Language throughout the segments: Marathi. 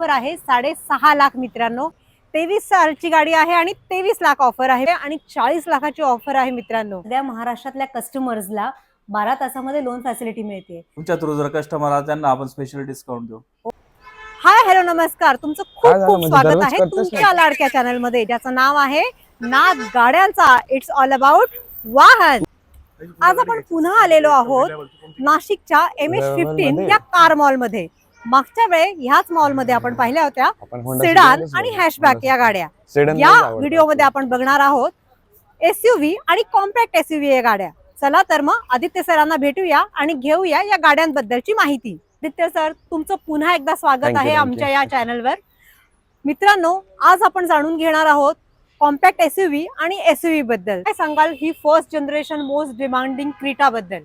ऑफर आहे. साडेसहा लाख मित्रांनो. तेवीस सालची गाडी आहे आणि तेवीस लाख ऑफर आहे. आणि चाळीस लाखाची ऑफर आहे मित्रांनो. सध्या महाराष्ट्रातल्या कस्टमर्सला बारा तासामध्ये लोन फॅसिलिटी मिळते. तुमच्या थ्रू जर कस्टमर आला त्यांना आपण स्पेशल डिस्काउंट देऊ. हाय हॅलो नमस्कार. तुमचं खूप खूप म्हणजे स्वागत दररोज आहे करतेस तुमच्या लाडक्या चॅनलमध्ये ज्याचं नाव आहे नाद गाड्यांचा. इट्स ऑल अबाउट वाहन. आज आपण पुन्हा आलेलो आहोत नाशिकच्या एम एच फिफ्टीन? या कार मॉलमध्ये. मागच्या वेळे ह्याच मॉलमध्ये आपण पाहिल्या होत्या सेडान आणि. हॅशबॅक या गाड्या. या. व्हिडिओमध्ये आपण बघणार आहोत. एसयूव्ही आणि कॉम्पॅक्ट एसयूव्ही या गाड्या. चला तर मग आदित्य सरांना भेटूया आणि घेऊया या गाड्यांबद्दलची माहिती. आदित्य सर तुमचं पुन्हा एकदा स्वागत आहे आमच्या. या चॅनलवर मित्रांनो आज आपण जाणून घेणार आहोत कॉम्पॅक्ट एसयूव्ही आणि एसयूव्ही बद्दल. काय सांगाल ही first generation most demanding Creta बद्दल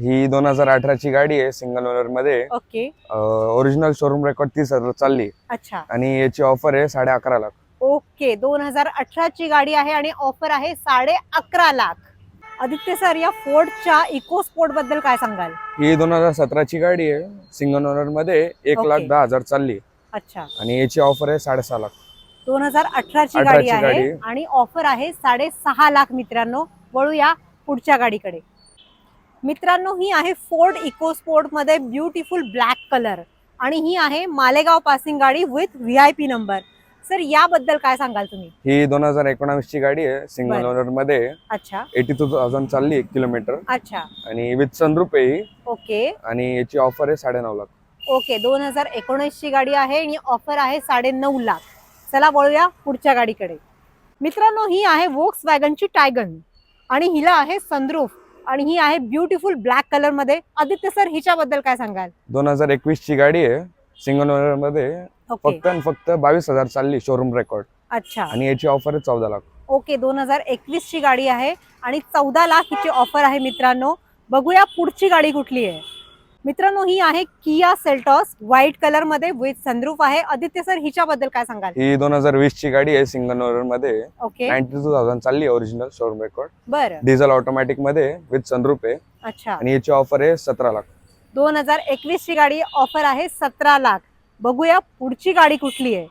ही दोन हजार अठराची गाडी आहे सिंगल ओनरमध्ये. ओके. ओरिजिनल शोरूम रेकॉर्ड तीस हजार चालली. अच्छा. आणि याची ऑफर आहे साडे अकरा लाख. ओके दोन हजार अठराची गाडी आहे आणि ऑफर आहे साडे अकरा लाख. आदित्य सर या फोर्डच्या इको स्पोर्टबद्दल काय सांगाल? ही दोन हजार सतराची गाडी आहे सिंगल ओनरमध्ये एक. लाख दहा हजार चालली. अच्छा. आणि याची ऑफर आहे साडेसहा लाख. दोन हजार अठराची 18 गाडी आहे. आणि ऑफर आहे साडेसहा लाख मित्रांनो. वळूया पुढच्या गाडीकडे. मित्रांनो ही आहे फोर्ड इको स्पोर्टमध्ये ब्युटिफुल ब्लॅक कलर आणि ही आहे मालेगाव पासिंग गाडी with V I P number sir याबद्दल काय सांगाल तुम्ही? ही दोन हजार एकोणावीस ची गाडी आहे सिंगल. ओनरमध्ये. अच्छा. एटी टू थाउजंड चालली एक किलोमीटर अच्छा. आणि विथ सनरूप आहे ही. ओके. आणि याची ऑफर आहे साडे नऊ लाख. ओके दोन हजार एकोणीसची गाडी आहे आणि ऑफर आहे साडे नऊ लाख. चला वळूया पुढच्या गाडीकडे. मित्रांनो ही आहे वोक्स वॅगनची टायगन आणि हिला आहे सनरूफ आणि ही आहे ब्युटिफुल ब्लॅक कलरमध्ये. आदित्य सर हिच्याबद्दल काय सांगाल? दोन हजार एकवीस ची गाडी आहे सिंगल ओनरमध्ये. ओके. फक्त आणि फक्त बावीस हजार चालली शोरूम रेकॉर्ड अच्छा. आणि याची ऑफर आहे चौदा लाख. ओके दोन हजार एकवीस ची गाडी आहे आणि चौदा लाख हिची ऑफर आहे मित्रांनो. बघूया पुढची गाडी कुठली आहे. मित्रांनो ही आहे किया सेल्टॉस व्हाईट कलरमध्ये विथ सनरूफ आहे. आदित्य सर हिच्याबद्दल काय सांगाल? ही दोन हजार वीस ची गाडी आहे सिंगल ओनरमध्ये ओके नाईन्टी टू थाउजंड चालली ओरिजिनल शोरूम रेकॉर्ड बरं. डिझेल ऑटोमॅटिकमध्ये विथ सनरूप आहे. अच्छा. आणि याची ऑफर आहे सतरा लाख. दोन हजार एकवीस ची गाडी ऑफर आहे सतरा लाख. बघूया पुढची गाडी कुठली आहे.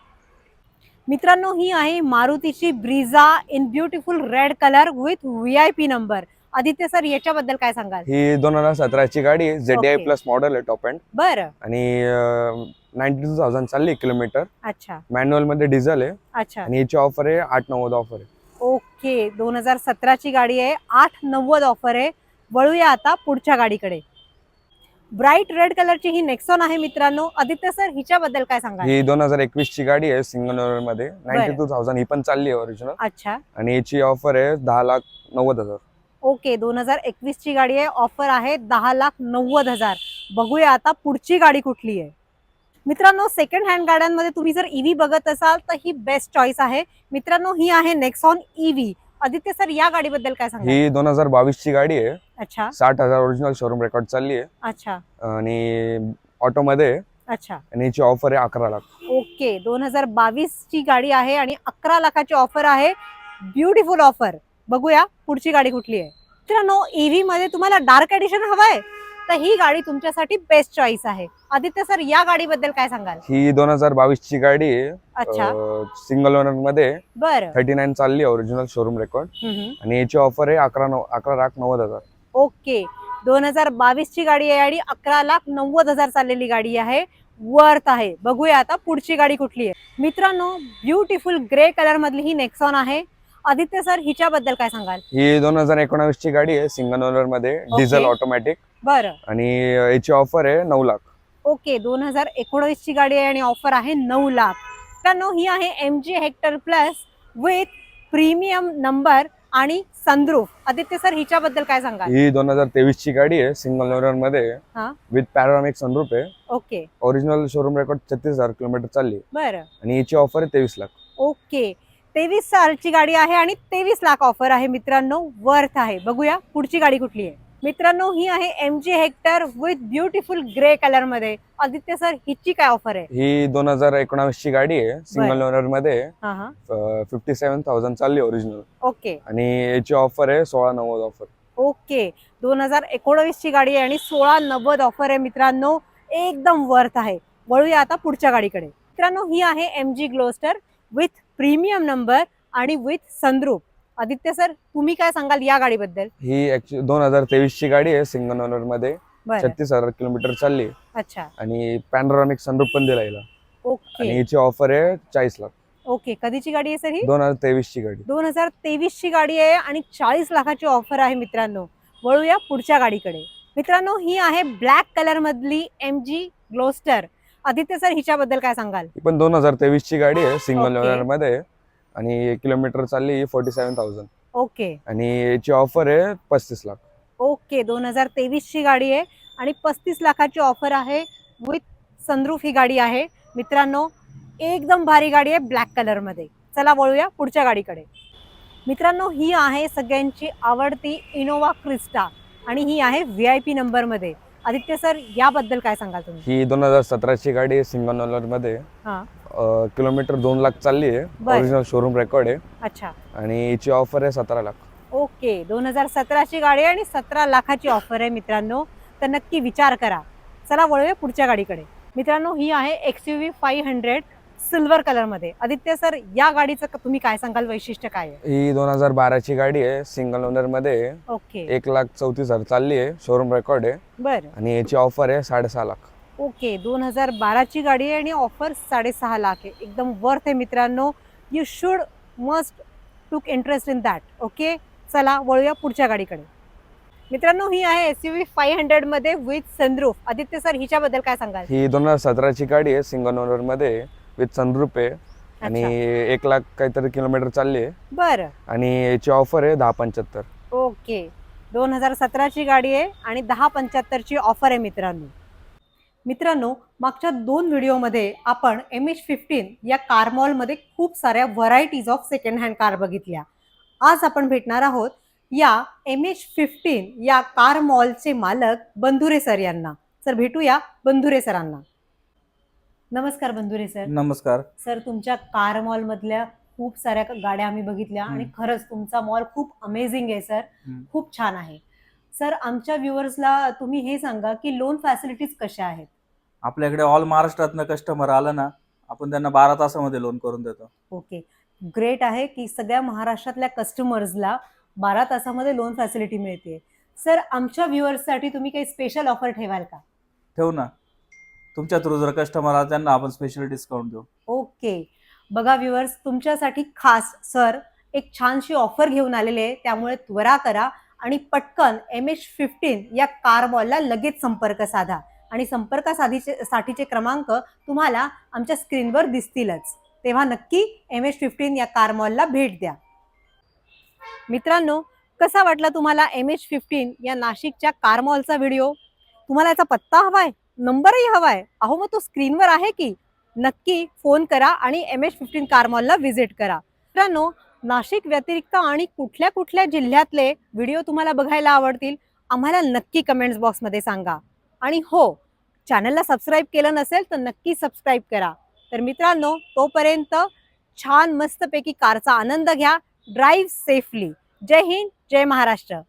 मित्रांनो ही आहे मारुतीची Brezza in beautiful red colour with V I P number Aditya sir याच्याबद्दल काय सांगाल? ही दोन हजार सतराची गाडी आहे. ZD I Okay. Plus model आहे टॉप अँड बरं. आणि नाईन्टी टू थाउजंड चालली किलोमीटर अच्छा. मॅन्युअलमध्ये डिझेल आहे. अच्छा. आणि याची ऑफर आहे आठ नव्वद ऑफर आहे. ओके. दोन हजार सतराची गाडी आहे आठ नव्वद ऑफर आहे. वळूया आता पुढच्या गाडीकडे. ब्राईट रेड कलरची ही नेक्सॉन आहे मित्रांनो. आदित्य सर हिच्याबद्दल काय सांगाल? ही दोन हजार एकवीस ची गाडी आहे सिंगल ओनरमध्ये. नाईन्टी टू थाउजंड ही पण चालली आहे ओरिजिनल अच्छा. आणि याची ऑफर आहे दहा लाख नव्वद हजार. ओके दोन हजार एकवीस ची गाडी आहे. ऑफर आहे दहा लाख नव्वद हजार. बघूया आता पुढची गाडी कुठली आहे. मित्रांनो सेकंड हँड गाड्यांमध्ये तुम्ही जर ईव्ही बघत असाल तर ही बेस्ट चॉईस आहे. मित्रांनो ही आहे नेक्सॉन ईव्ही आदित्य सर या गाडीबद्दल काय सांगा ही दोन हजार बावीस ची गाडी आहे. अच्छा. साठ हजार ओरिजिनल शोरूम रेकॉर्ड चालली आहे. अच्छा. आणि ऑटो मध्ये. अच्छा. आणि याची ऑफर आहे अकरा लाख. ओके दोन हजार बावीस ची गाडी आहे आणि अकरा लाखाची ऑफर आहे. ब्युटिफुल ऑफर बघूया पुढची गाडी कुठली आहे. मित्रांनो ईव्ही मध्ये तुम्हाला डार्क एडिशन हवंय तर ही गाडी तुमच्यासाठी बेस्ट चॉईस आहे. आदित्य सर या गाडीबद्दल काय सांगाल? ही दोन हजार बावीस ची गाडी अच्छा. सिंगल ओनरमध्ये बरं. थर्टी नाईन चालली ओरिजिनल शोरूम रेकॉर्ड. आणि याची ऑफर आहे अकरा नऊ अकरा लाख नव्वद हजार. ओके. दोन हजार बावीस ची गाडी आहे आणि अकरा लाख नव्वद हजार चाललेली गाडी आहे. वर्थ आहे. बघूया आता पुढची गाडी कुठली आहे. मित्रांनो ब्युटिफुल ग्रे कलर मधली ही नेक्सॉन आहे. आदित्य सर हिच्याबद्दल काय सांगाल? ही दोन हजार एकोणावीस ची गाडी आहे सिंगल ओनरमध्ये डिझेल ऑटोमॅटिक बरं. आणि याची ऑफर आहे नऊ लाख. ओके दोन हजार एकोणवीस ची गाडी आहे आणि ऑफर आहे नऊ लाख. मित्रांनो ही आहे M G Hector plus with premium number आणि सनरूफ आदित्य सर हिच्याबद्दल काय सांगाल? ही दोन हजार तेवीस ची गाडी आहे सिंगल ओनरमध्ये हा. विथ पॅरामिक सनरूप आहे. ओके. ओरिजिनल शोरूम रेकॉर्ड छत्तीस हजार किलोमीटर चालली. बरं. आणि याची ऑफर आहे तेवीस लाख. ओके. तेवीस सालची गाडी आहे आणि तेवीस लाख ऑफर आहे मित्रांनो वर्थ आहे. बघूया पुढची गाडी कुठली आहे. मित्रांनो ही आहे M G Hector with beautiful grey कलरमध्ये. आदित्य सर हिची काय ऑफर आहे? ही दोन हजार एकोणावीस ची गाडी आहे सिंगल ओनरमध्ये. हा हा. फिफ्टी सेव्हन थाउजंड चालली ओरिजिनल ओके. आणि याची ऑफर आहे सोळा नव्वद ऑफर ओके. दोन हजार एकोणवीस ची गाडी आहे आणि सोळा नव्वद ऑफर आहे मित्रांनो. एकदम वर्थ आहे. वळूया आता पुढच्या गाडीकडे. मित्रांनो ही आहे M G Gloster with premium number आणि विथ सनरूप आदित्य सर तुम्ही काय सांगाल या गाडीबद्दल? ही दोन हजार तेवीस ची गाडी आहे सिंगल ओनरमध्ये छत्तीस हजार किलोमीटर चालली. अच्छा. आणि पॅनोरामिक सनरूप पण दिला हिला. ओके. हिची ऑफर आहे चाळीस लाख. ओके. कधीची गाडी आहे सर ही? दोन हजार तेवीस ची गाडी. दोन हजार तेवीस ची गाडी आहे आणि चाळीस लाखाची ऑफर आहे मित्रांनो. वळूया पुढच्या गाडीकडे. मित्रांनो ही आहे ब्लॅक कलर मधली M G Gloster Aditya sir हिच्याबद्दल काय सांगाल? ही पण दोन हजार तेवीस ची गाडी आहे सिंगल Okay. ओनरमध्ये आहे. आणि किलोमीटर चालली फोर्टी सेव्हन थाउजंड ओके. आणि याची ऑफर आहे पस्तीस लाख. ओके दोन हजार तेवीस ची गाडी आहे. आणि पस्तीस लाखाची ऑफर आहे विथ सनरूफ ही गाडी आहे. मित्रांनो एकदम भारी गाडी आहे ब्लॅक कलरमध्ये. चला वळूया पुढच्या गाडीकडे. मित्रांनो ही आहे सगळ्यांची आवडती इनोवा क्रिस्टा आणि ही आहे व्ही आय पी नंबरमध्ये. आदित्य सर याबद्दल काय सांगाल तुम्ही? ही दोन हजार सतराची गाडी आहे मध्ये हा. अं, किलोमीटर दोन लाख चालली आहे. बरं. ओरिजिनल शोरूम रेकॉर्ड आहे. अच्छा. आणि हिची ऑफर आहे सतरा लाख. ओके. दोन हजार सतराची गाडी आहे आणि सतरा लाखाची ऑफर आहे मित्रांनो. तर नक्की विचार करा. चला वळूया पुढच्या गाडीकडे. मित्रांनो ही आहे X U V five hundred silver कलरमध्ये. आदित्य सर या गाडीचं तुम्ही काय सांगाल? वैशिष्ट्य काय आहे? ही दोन हजार बाराची गाडी आहे सिंगल ओनरमध्ये. आहे. ओके. एक लाख चौतीस हजार चालली आहे शोरूम रेकॉर्ड आहे. बरं. आणि याची ऑफर आहे साडेसहा लाख. ओके दोन हजार बाराची गाडी आहे आणि ऑफर साडेसहा लाख आहे. एकदम वर्थ आहे मित्रांनो. You should must took interest in that okay? चला वळूया पुढच्या गाडीकडे. मित्रांनो ही आहे एस यू व्ही फाईव्ह हंड्रेडमध्ये विथ सनरूफ आदित्य सर हिच्याबद्दल काय सांगाल? ही दोन हजार सतराची गाडी आहे सिंगल ओनरमध्ये. विथ सनरूप आहे आणि. एक लाख काहीतरी किलोमीटर चालली आहे. बरं. आणि याची ऑफर आहे दहा पंच्याहत्तर. ओके. दोन हजार सतराची गाडी आहे आणि दहा पंच्याहत्तरची ऑफर आहे मित्रांनो. मित्रांनो मागच्या दोन व्हिडिओमध्ये आपण एम एच फिफ्टीन या कार मॉलमध्ये खूप साऱ्या varieties of second hand car बघितल्या. आज आपण भेटणार आहोत या एम एच फिफ्टीन या कार मॉलचे मालक बंधुरे सर यांना. सर भेटूया बंधुरे सरांना. नमस्कार बंधुरे सर. नमस्कार. सर तुमच्या कार मॉल मधल्या खूप साऱ्या गाड्या आम्ही बघितल्या आणि. खरंच तुमचा मॉल खूप अमेझिंग आहे सर. खूप छान आहे. सर आमच्या व्ह्युअर्सला तुम्ही हे सांगा की लोन फॅसिलिटीज कशा आहेत? आपल्याकडे ऑल महाराष्ट्रातनं कस्टमर आलं ना आपण त्यांना बारा तासामध्ये लोन करून देतो. ओके. ग्रेट आहे की सगळ्या महाराष्ट्रातल्या कस्टमर्सला बारा तासामध्ये लोन फॅसिलिटी मिळते. सर आमच्या व्ह्युअर्ससाठी तुम्ही काही स्पेशल ऑफर ठेवाल का? ठेवू ना. तुमच्या थ्रू जर कस्टमर आला त्यांना आपण स्पेशल डिस्काउंट देऊ. ओके बघा व्ह्युअर्स तुमच्यासाठी खास सर एक छानशी ऑफर घेऊन आलेले आहे. त्यामुळे त्वरा करा आणि पटकन एम एच फिफ्टीन या कार मॉलला लगेच संपर्क साधा. आणि संपर्क साधीचे साठीचे क्रमांक तुम्हाला आमच्या स्क्रीनवर दिसतीलच. तेव्हा नक्की एम एच फिफ्टीन या कार मॉलला भेट द्या. मित्रांनो कसा वाटला तुम्हाला एम एच फिफ्टीन या नाशिकच्या कार मॉलचा व्हिडिओ तुम्हाला याचा पत्ता हवा आहे नंबरही हवाय अहो मग तो स्क्रीनवर आहे की? नक्की फोन करा आणि एम एच फिफ्टीन कार मॉलला व्हिजिट करा. मित्रांनो नाशिक व्यतिरिक्त आणि कुठल्या कुठल्या जिल्ह्यातले व्हिडिओ तुम्हाला बघायला आवडतील आम्हाला नक्की कमेंट्स बॉक्समध्ये सांगा. आणि हो चॅनलला सबस्क्राईब केलं नसेल तर नक्की सबस्क्राईब करा. तर मित्रांनो तोपर्यंत छान मस्तपैकी कारचा आनंद घ्या. ड्राईव्ह सेफली जय हिंद जय महाराष्ट्र.